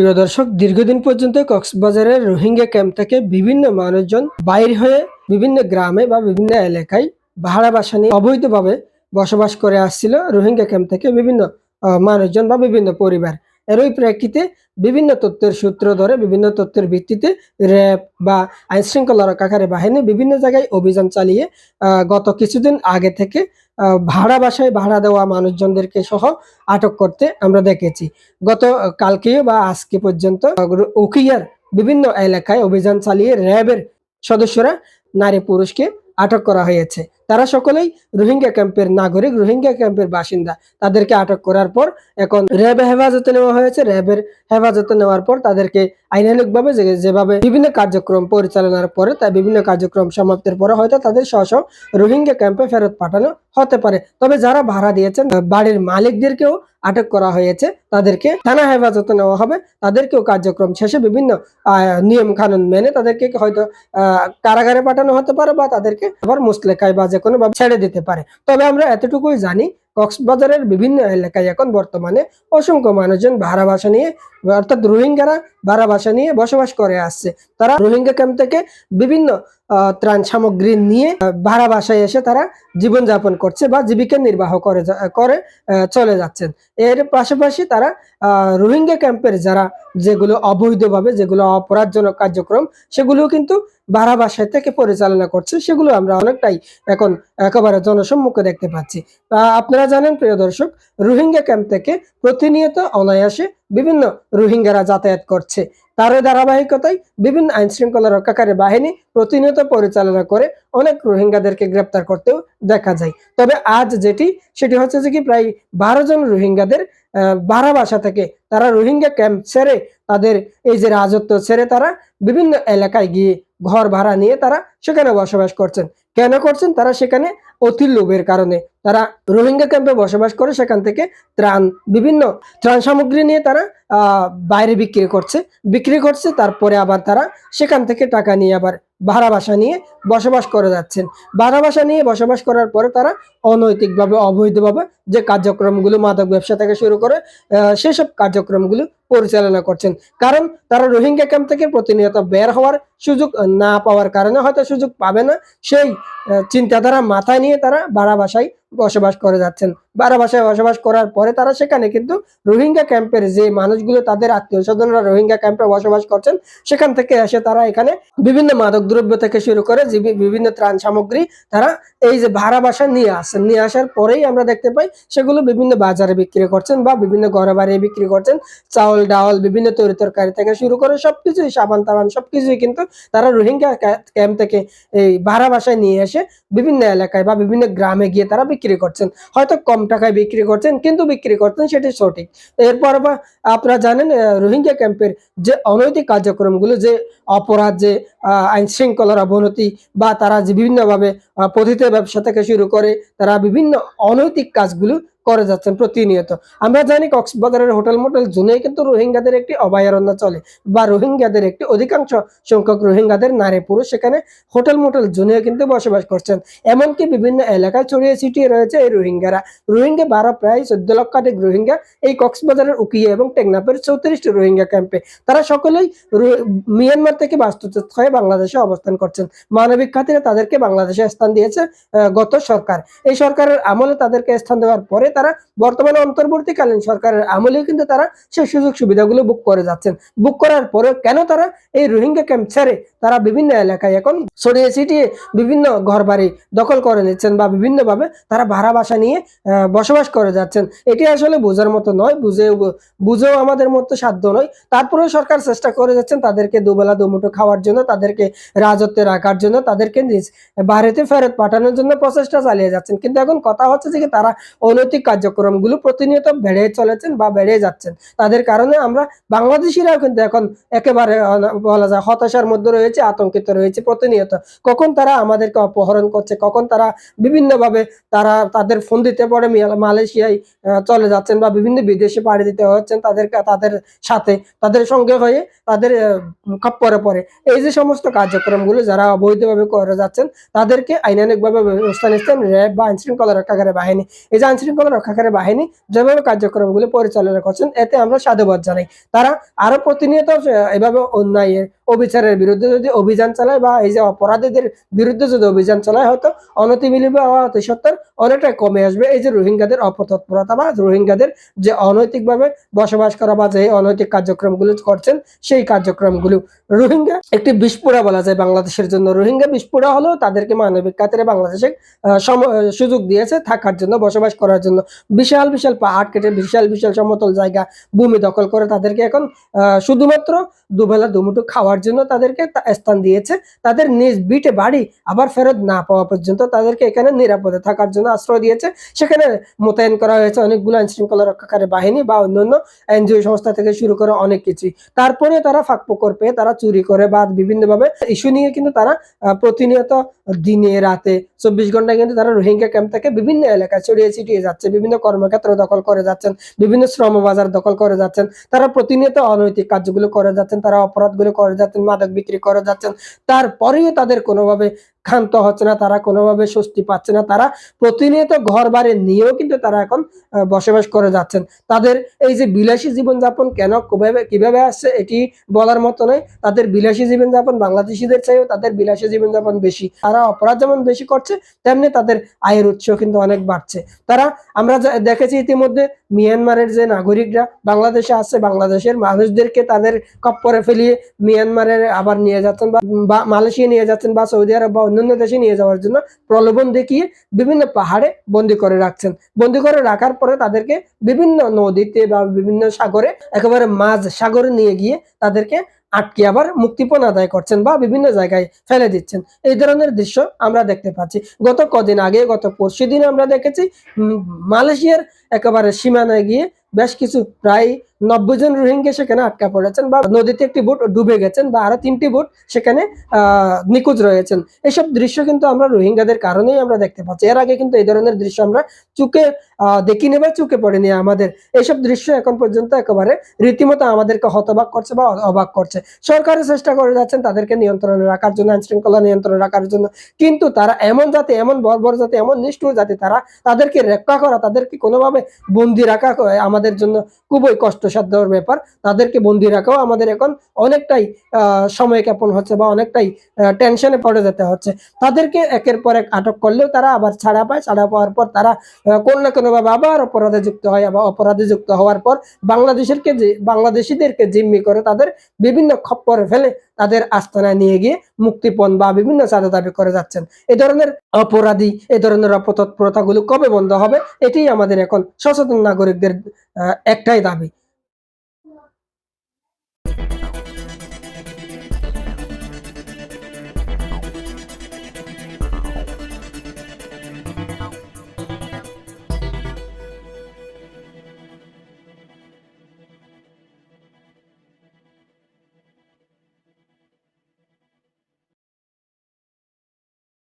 প্রিয় দর্শক, দীর্ঘদিন পর্যন্ত কক্সবাজারের রোহিঙ্গা ক্যাম্প থেকে বিভিন্ন মানুষজন বাইর হয়ে বিভিন্ন গ্রামে বা বিভিন্ন এলাকায় ভাড়া বাসা নিয়ে অবৈধভাবে বসবাস করে আসছিল রোহিঙ্গা ক্যাম্প থেকে বিভিন্ন মানুষজন বা বিভিন্ন পরিবার। এরই প্রেক্ষিতে বিভিন্ন তথ্যের সূত্র ধরে, বিভিন্ন তথ্যের ভিত্তিতে র্যাব বা আইন শৃঙ্খলা রক্ষাকারী বাহিনী বিভিন্ন জায়গায় অভিযান চালিয়ে গত কিছুদিন আগে থেকে ভাড়া বাসায় ভাড়া দেওয়া মানুষজনদেরকে সহ আটক করতে আমরা দেখেছি। গত কালকে বা আজকে পর্যন্ত উকিয়ার বিভিন্ন এলাকায় অভিযান চালিয়ে র্যাবের সদস্যরা নারী পুরুষকে আটক করা হয়েছে। তারা সকলেই রোহিঙ্গা ক্যাম্পের নাগরিক, রোহিঙ্গা ক্যাম্পের বাসিন্দা। তাদেরকে আটক করার পর এখন র্যাব হেফাজতে নেওয়া হয়েছে। র্যাবের হেফাজতে নেওয়ার পর তাদেরকে আইনানুগভাবে যে- যেভাবে বিভিন্ন কার্যক্রম পরিচালনার পরে তা বিভিন্ন কার্যক্রম সমাপ্তির পরে হয়তো তাদের স্ব রোহিঙ্গা ক্যাম্পে ফেরত পাঠানো হতে পারে। তবে যারা ভাড়া দিয়েছেন, বাড়ির মালিকদেরকেও আটক করা হয়েছে। তাদেরকে থানা হেফাজতে নেওয়া হবে। তাদেরকেও কার্যক্রম শেষে বিভিন্ন নিয়ম কানুন মেনে তাদেরকে হয়তো কারাগারে পাঠানো হতে পারে বা তাদেরকে আবার মুসলেখায় বা যে কোনো ভাবে ছেড়ে দিতে পারে। তবে আমরা এতটুকুই জানি, কক্সবাজারের বিভিন্ন এলাকায় এখন বর্তমানে অসংখ্য মানুষজন ভাড়া বাসা নিয়ে অর্থাৎ রোহিঙ্গারা ভাড়া বাসা নিয়ে বসবাস করে আসছে। তারা রোহিঙ্গা ক্যাম্প থেকে বিভিন্ন ত্রাণ সামগ্রী নিয়ে ভাড়া বাসায় এসে তারা জীবনযাপন করছে বা জীবিকা নির্বাহ করে করে চলে যাচ্ছেন। এর পাশাপাশি তারা রোহিঙ্গা ক্যাম্পের যারা যেগুলো অবৈধভাবে, যেগুলো অপরাধজনক কার্যক্রম সেগুলো কিন্তু ভাড়া বাসায় থেকে পরিচালনা করছে। সেগুলো আমরা অনেকটাই এখন একেবারে জনসম্মুখে দেখতে পাচ্ছি। আপনারা জানেন প্রিয় দর্শক, রোহিঙ্গা ক্যাম্প থেকে প্রতিনিয়ত অনায়াসে বিভিন্ন রোহিঙ্গারা যাতায়াত করছে। তার ধারাবাহিকতায় বিভিন্ন আইন শৃঙ্খলা রক্ষাকারী বাহিনী প্রতিনিয়ত পরিচালনা করে অনেক রোহিঙ্গাদেরকে গ্রেপ্তার করতেও দেখা যায়। তবে আজ যেটি, সেটি হচ্ছে যে কি প্রায় বারো জন রোহিঙ্গাদের ভাড়া বাসা থেকে তারা রোহিঙ্গা ক্যাম্প ছেড়ে তাদের এই যে রাজত্ব ছেড়ে তারা বিভিন্ন এলাকায় গিয়ে ঘর ভাড়া নিয়ে তারা সেখানে বসবাস করছেন। কেন করছেন? তারা সেখানে অতি লোভের কারণে। তারা রোহিঙ্গা ক্যাম্পে বসবাস করে, সেখান থেকে ত্রাণ, বিভিন্ন ত্রাণ সামগ্রী নিয়ে তারা বাইরে বিক্রি করছে, বিক্রি করছে, তারপরে আবার তারা সেখান থেকে টাকা নিয়ে আবার ভাড়া বাসা নিয়ে বসবাস করে যাচ্ছেন। ভাড়া বাসা নিয়ে বসবাস করার পরে তারা অনৈতিকভাবে, অবৈধভাবে যে কার্যক্রমগুলো মাদক ব্যবসা থেকে শুরু করে সেসব কার্যক্রমগুলো পরিচালনা করছেন। কারণ তারা রোহিঙ্গা ক্যাম্প থেকে প্রতিনিয়ত বের হওয়ার সুযোগ না পাওয়ার কারণে হয়তো সুযোগ পাবে না। সেই চিন্তাধারা মাথায় নিয়ে তারা ভাড়া বাসায় বসবাস করে যাচ্ছেন। ভাড়া বাসায় বসবাস করার পরে তারা সেখানে কিন্তু রোহিঙ্গা ক্যাম্পের যে মানুষগুলো, তাদের আত্মীয় স্বজনরা রোহিঙ্গা ক্যাম্পে বসবাস করছেন, সেখান থেকে এসে তারা এখানে বিভিন্ন মাদক দ্রব্য থেকে শুরু করে বিভিন্ন ত্রাণ সামগ্রী তারা এই যে ভাড়া বাসা নিয়ে আসেন নিয়ে আসার পরেই আমরা দেখতে পাই সেগুলো বিভিন্ন বাজারে বিক্রি করছেন বা বিভিন্ন ঘরে বাড়ি বিক্রি করছেন। চাউল ডাউল বিভিন্ন তরি তরকারি থেকে শুরু করে সবকিছুই, সাবান তাবান সবকিছুই কিন্তু তারা রোহিঙ্গা ক্যাম্প থেকে এই ভাড়া বাসায় নিয়ে এসে বিভিন্ন এলাকায় বা বিভিন্ন গ্রামে গিয়ে তারা বিক্রি করছেন। হয়তো কম টাকায় বিক্রি করছেন, কিন্তু বিক্রি করছেন, সেটি সঠিক। এরপর বা আপনারা জানেন রোহিঙ্গা ক্যাম্পের যে অনৈতিক কার্যক্রমগুলো, যে অপরাধ, যে আইন শৃঙ্খলার অবনতি বা তারা যে বিভিন্নভাবে পতিত ব্যবসা থেকে শুরু করে তারা বিভিন্ন অনৈতিক কাজগুলো করে যাচ্ছেন প্রতিনিয়ত। আমরা জানি কক্সবাজারের হোটেল মোটেল জোনে কিন্তু রোহিঙ্গাদের একটি অভয়ারণ্য চলে বা রোহিঙ্গাদের একটি অধিকাংশ সংখ্যক রোহিঙ্গাদের নারী পুরুষ সেখানে হোটেল মোটেল জোনে কিন্তু বসবাস করছেন। এমনকি বিভিন্ন এলাকায় ছড়িয়ে ছিটিয়ে রয়েছে এই রোহিঙ্গারা। রোহিঙ্গা বারো, প্রায় চোদ্দ লক্ষাধিক রোহিঙ্গা এই কক্সবাজারের উকিয়ে এবং টেকনাফের চৌত্রিশটি রোহিঙ্গা ক্যাম্পে। তারা সকলেই মিয়ানমার থেকে বাস্তুচ্যুত হয়ে বাংলাদেশে অবস্থান করছেন। মানবিক খাতিরে তাদেরকে বাংলাদেশে স্থান দিয়েছে গত সরকার। এই সরকারের আমলে তাদেরকে স্থান দেওয়ার পরে তারা বর্তমানে অন্তর্বর্তীকালীন সরকারের আমলেও কিন্তু তারা সেই সুযোগ সুবিধাগুলো বুক করে যাচ্ছেন। বুক করার পরেও কেন তারা এই রোহিঙ্গা ক্যাম্প ছেড়ে তারা বিভিন্ন এলাকায় এখন ছড়িয়ে ছিটিয়ে বিভিন্ন ঘর বাড়ি দখল করে নিচ্ছেন বা বিভিন্নভাবে তারা ভাড়া বাসা নিয়ে বসবাস করে যাচ্ছেন। এটি আসলে বোঝার মতো নয়, বুঝে, বুঝেও আমাদের মতো সাধ্য নয়। তারপরেও সরকার চেষ্টা করে যাচ্ছেন তাদেরকে দুবেলা দুমুঠো খাওয়ার জন্য, তাদেরকে রাজত্বে রাখার জন্য, তাদেরকে নিজ বাড়িতে ফেরত পাঠানোর জন্য প্রচেষ্টা চালিয়ে যাচ্ছেন। কিন্তু এখন কথা হচ্ছে যে তারা অনৈতিক কার্যক্রমগুলো প্রতিনিয়ত বেড়ে চলেছেন বা বেড়ে যাচ্ছেন। তাদের কারণে আমরা বাংলাদেশিরাও কিন্তু এখন একেবারে বলা যায় হতাশার মধ্যে রয়েছে, আতঙ্কিত রয়েছে প্রতিনিয়ত। কখন তারা আমাদেরকে অপহরণ করছে, কখন তারা বিভিন্নভাবে তারা তাদের ফোন দিতে পরে মালয়েশিয়ায় চলে যাচ্ছেন বা বিভিন্ন বিদেশে পাড়ি দিতে হচ্ছেন তাদেরকে তাদের সাথে, তাদের সঙ্গে হয়ে তাদের খপ্পরে পড়ে। এই যে সমস্ত কার্যক্রমগুলো যারা অবৈধভাবে করে যাচ্ছেন, তাদেরকে আইনানিকভাবে ব্যবস্থা নিচ্ছেন র্যাব বা আইনশৃঙ্খলা রক্ষাকারী বাহিনী। এই যে আইনশৃঙ্খলা রক্ষাকারী বাহিনী যেভাবে কার্যক্রমগুলো পরিচালনা করছেন, এতে আমরা সাধুবাদ জানাই। তারা আরও প্রতিনিয়ত এভাবে অন্যায়ের অবিচারের বিরুদ্ধে যদি অভিযান চালায় বা এই যে অপরাধীদের বিরুদ্ধে যদি অভিযান চালায়, হয়তো অনতিবিলম্বে বা অতি সত্তর অনেকটা কমে আসবে। এই যে রোহিঙ্গাদের অপতৎপরতা বা রোহিঙ্গাদের যে অনৈতিকভাবে বসবাস করা বা যে অনৈতিক কার্যক্রমগুলো করছেন, সেই কার্যক্রমগুলো রোহিঙ্গা একটি বিস্ফোরা বলা যায় বাংলাদেশের জন্য। রোহিঙ্গা বিস্ফোরা হলেও তাদেরকে মানবিক খাতিরে বাংলাদেশে সুযোগ দিয়েছে থাকার জন্য, বসবাস করার জন্য। বিশাল বিশাল পাহাড় কেটে বিশাল বিশাল সমতল জায়গা ভূমি দখল করে তাদেরকে এখন শুধুমাত্র দুবেলা দুমুঠো খাওয়ার জন্য তাদেরকে স্থান দিয়েছে। তাদের নিজ বিটে বাড়ি আবার ফেরত না পাওয়া পর্যন্ত তাদেরকে এখানে নিরাপদে থাকার জন্য আশ্রয় দিয়েছে। সেখানে মোতায়েন করা হয়েছে অনেকগুলো আইন শৃঙ্খলা রক্ষাকারী বাহিনী বা অন্যান্য এনজিও সংস্থা থেকে শুরু করে অনেক কিছুই তারপরে তারা ফাঁকপোকর পেয়ে তারা চুরি করে বা বিভিন্নভাবে ইস্যু নিয়ে কিন্তু তারা প্রতিনিয়ত দিনে, রাতে, চব্বিশ ঘণ্টা কিন্তু তারা রোহিঙ্গা ক্যাম্প থেকে বিভিন্ন এলাকায় ছড়িয়ে ছিটিয়ে যাচ্ছে, বিভিন্ন কর্মক্ষেত্র দখল করে যাচ্ছেন, বিভিন্ন শ্রম বাজার দখল করে যাচ্ছেন, তারা প্রতিনিয়ত অনৈতিক কাজগুলো করে যাচ্ছেন, তারা অপরাধগুলো করে যাচ্ছেন, মাদক বিক্রি করে যাচ্ছেন, তারপরেও তাদের কোনোভাবে ক্ষান্ত হচ্ছে না, তারা কোনোভাবে স্বস্তি পাচ্ছে না। তারা প্রতিনিয়ত ঘর বাড়ি নিয়েও কিন্তু তারা এখন বসবাস করে যাচ্ছেন। তাদের এই যে বিলাসী জীবনযাপন কেন কীভাবে কীভাবে আসছে এটি বলার মতো নয়। তাদের বিলাসী জীবনযাপন বাংলাদেশিদের চাইও তাদের বিলাসী জীবনযাপন বেশি। তারা অপরাধ যেমন বেশি করছে, তেমনি তাদের আয়ের উৎস কিন্তু অনেক বাড়ছে। তারা, আমরা দেখেছি ইতিমধ্যে মিয়ানমারের যে নাগরিকরা বাংলাদেশে আসছে, বাংলাদেশের মানুষদেরকে তাদের কপ্পরে ফেলিয়ে মিয়ানমারের আবার নিয়ে যাচ্ছেন বা মালয়েশিয়া নিয়ে যাচ্ছেন বা সৌদি আরব বা অন্যান্য দেশে নিয়ে যাওয়ার জন্য প্রলোভন দেখিয়ে বিভিন্ন পাহাড়ে বন্দি করে রাখছেন। বন্দি করে রাখার পরে তাদেরকে বিভিন্ন নদীতে বা বিভিন্ন সাগরে, একেবারে মাঝ সাগরে নিয়ে গিয়ে তাদেরকে আটকে আবার মুক্তিপণ আদায় করছেন বা বিভিন্ন জায়গায় ফেলে দিচ্ছেন। এই ধরনের দৃশ্য আমরা দেখতে পাচ্ছি। গত কদিন আগে, গত পরশু দিন আমরা দেখেছি মালয়েশিয়ার একেবারে সীমানায় গিয়ে বেশ কিছু প্রায় নব্বই জন রোহিঙ্গা সেখানে আটকা পড়েছেন বা নদীতে একটি বোট ডুবে গেছেন বা আরও তিনটি বোট সেখানে নিখোঁজ রয়েছেন। এইসব দৃশ্য কিন্তু আমরা রোহিঙ্গাদের কারণেই আমরা দেখতে পাচ্ছি। এর আগে কিন্তু এই ধরনের দৃশ্য আমরা চুকে দেখিনি বা চুকে পড়েনি আমাদের। এইসব দৃশ্য এখন পর্যন্ত একেবারে রীতিমতো আমাদেরকে হতবাক করছে বা অবাক করছে। সরকারের চেষ্টা করে যাচ্ছেন তাদেরকে নিয়ন্ত্রণে রাখার জন্য আইন শৃঙ্খলা নিয়ন্ত্রণে রাখার জন্য। কিন্তু তারা এমন জাতি, এমন বর্বর জাতি, এমন নিষ্ঠুর জাতি, তারা তাদেরকে রক্ষা করা, তাদেরকে কোনোভাবে বন্দি রাখা আমাদের জন্য খুবই কষ্টসাধ্য ব্যাপার, তাদেরকে বন্দি রাখাও আমাদের এখন অনেকটাই সময় জ্ঞাপন হচ্ছে বা অনেকটাই টেনশনে পড়ে যেতে হচ্ছে। তাদেরকে একের পর এক আটক করলেও তারা আবার ছাড়া পায়। ছাড়া পাওয়ার পর তারা কোনো না কোনোভাবে আবার অপরাধে যুক্ত হয় আবার অপরাধে যুক্ত হওয়ার পর বাংলাদেশেরকে যে, বাংলাদেশিদেরকে জিম্মি করে তাদের বিভিন্ন খপ্পরে ফেলে তাদের আস্তানায় নিয়ে গিয়ে মুক্তিপণ বা বিভিন্ন চাঁদা দাবি করে যাচ্ছেন। এই ধরনের অপরাধী এই ধরনের অপতৎপরতাগুলো কবে বন্ধ হবে? এটাই আমাদের এখন সচেতন নাগরিকদের একটাই দাবি।